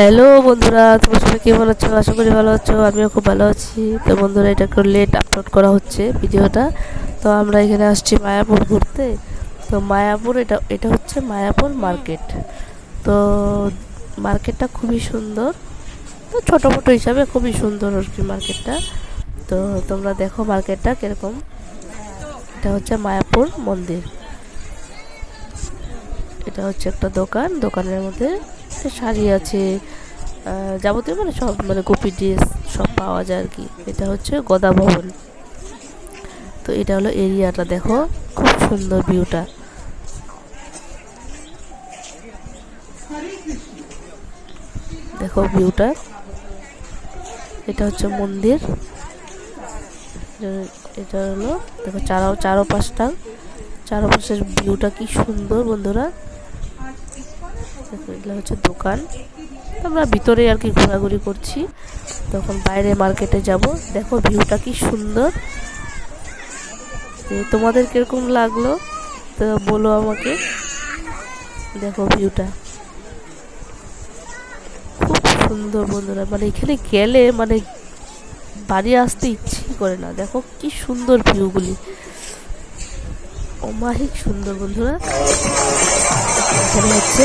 Hello বন্ধুরা, তোমার সবাই কেমন আছো? আশা করি ভালো আছো, আমিও খুব ভালো আছি। তো বন্ধুরা, এটা একটু লেট আপলোড করা হচ্ছে ভিডিওটা। তো আমরা এখানে আসছি মায়াপুর ঘুরতে। তো মায়াপুর, এটা এটা হচ্ছে মায়াপুর মার্কেট তো মার্কেটটা খুবই সুন্দর। তো ছোটো মোটো হিসাবে খুবই সুন্দর আর কি মার্কেটটা তো তোমরা দেখো মার্কেটটা কীরকম। এটা হচ্ছে মায়াপুর মন্দির। এটা হচ্ছে একটা দোকান, দোকানের মধ্যে শাড়ি আছে যাবতীয় মানে সব মানে কপি ড্রেস সব পাওয়া যায় আর কি। এটা হচ্ছে গদা ভবন। তো এটা হলো এরিয়াটা, দেখো, খুব সুন্দর ভিউটা দেখো ভিউটা এটা হচ্ছে মন্দির। এটা- হলো, দেখো, চারো চারো পাঁচটা চারপাশের ভিউটা কি সুন্দর বন্ধুরা। এগুলো হচ্ছে দোকান। আমরা ভিতরে আর কি ঘোরাঘুরি করছি। তখন বাইরে মার্কেটে যাব। দেখো ভিউটা কি সুন্দর। তোমাদের কীরকম লাগল? তো বলো আমাকে। দেখো ভিউটা। খুব সুন্দর বন্ধুরা। মানে এখানে গেলে মানে বাড়ি আসতে ইচ্ছেই করে না। দেখো কি সুন্দর ভিউগুলি। অমাহিক সুন্দর বন্ধুরা। এখানে হচ্ছে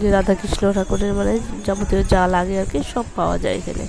যে রাধাকৃষ্ণ ঠাকুরের মানে যাবতীয় যা লাগে আর কি সব পাওয়া যায় এখানে।